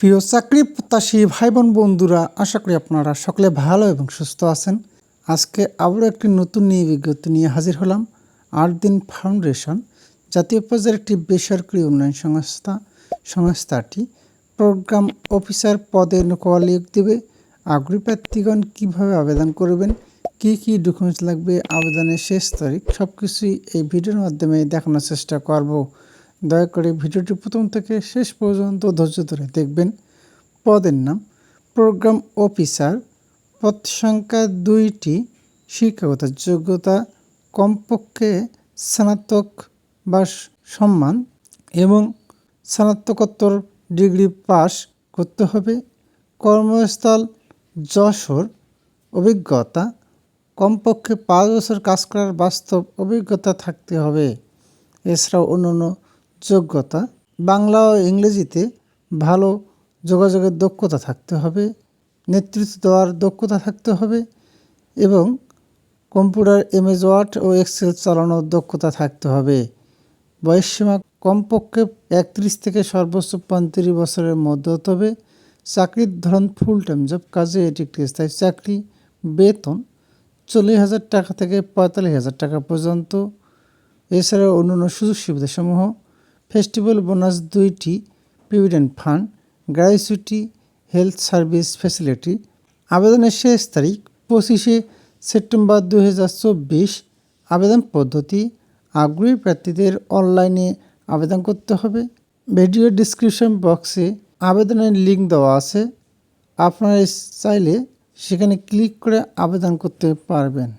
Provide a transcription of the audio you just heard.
প্রিয় চাকরি প্রত্যাশী ভাই বোন বন্ধুরা, আশা করি আপনারা সকলে ভালো এবং সুস্থ আছেন। আজকে আবারও একটি নতুন নিয়ে বিজ্ঞপ্তি নিয়ে হাজির হলাম আট দিন ফাউন্ডেশন, জাতীয় পর্যায়ের একটি বেসরকারি উন্নয়ন সংস্থা, সংস্থাটি প্রোগ্রাম অফিসার পদে নকল নিয়োগ দেবে। আগ্রহী প্রার্থীগণ কীভাবে আবেদন করবেন, কী কী ডকুমেন্টস লাগবে, আবেদনের শেষ তারিখ সব কিছুই এই ভিডিওর মাধ্যমে দেখানোর চেষ্টা করব। দয়া করে ভিডিওটি প্রথম থেকে শেষ পর্যন্ত ধৈর্য ধরে দেখবেন। পদের নাম প্রোগ্রাম অফিসার। পদ সংখ্যা দুইটি, শিক্ষাগত যোগ্যতা, কমপক্ষে স্নাতক বা সম্মান এবং স্নাতকোত্তর ডিগ্রি পাস করতে হবে। কর্মস্থল যশোর। অভিজ্ঞতা, কমপক্ষে পাঁচ বছর কাজ করার বাস্তব অভিজ্ঞতা থাকতে হবে। এছাড়াও অন্যান্য যোগ্যতা, বাংলা ও ইংরেজিতে ভালো যোগাযোগের দক্ষতা থাকতে হবে, নেতৃত্ব দেওয়ার দক্ষতা থাকতে হবে এবং কম্পিউটার এমএস ওয়ার্ড ও এক্সেল চালানোর দক্ষতা থাকতে হবে। বয়সসীমা কমপক্ষে একত্রিশ থেকে সর্বোচ্চ পঁয়ত্রিশ বছরের মধ্যে হতে হবে। চাকরির ধরন ফুল টাইম জব কাজে এটি একটি স্থায়ী চাকরি। বেতন চল্লিশ হাজার টাকা থেকে পঁয়তাল্লিশ হাজার টাকা পর্যন্ত। এছাড়াও অন্যান্য সুযোগ সুবিধাসমূহ ফেস্টিভ্যাল বোনাস দুইটি provident fund, gratuity health service facility. আবেদনের শেষ তারিখ পঁচিশে সেপ্টেম্বর দু হাজার চব্বিশ। আবেদন পদ্ধতি, আগ্রহী প্রার্থীদের অনলাইনে আবেদন করতে হবে। ভিডিও ডিসক্রিপশন বক্সে আবেদনের লিঙ্ক দেওয়া আছে। আপনারা চাইলে সেখানে ক্লিক করে আবেদন করতে পারবেন।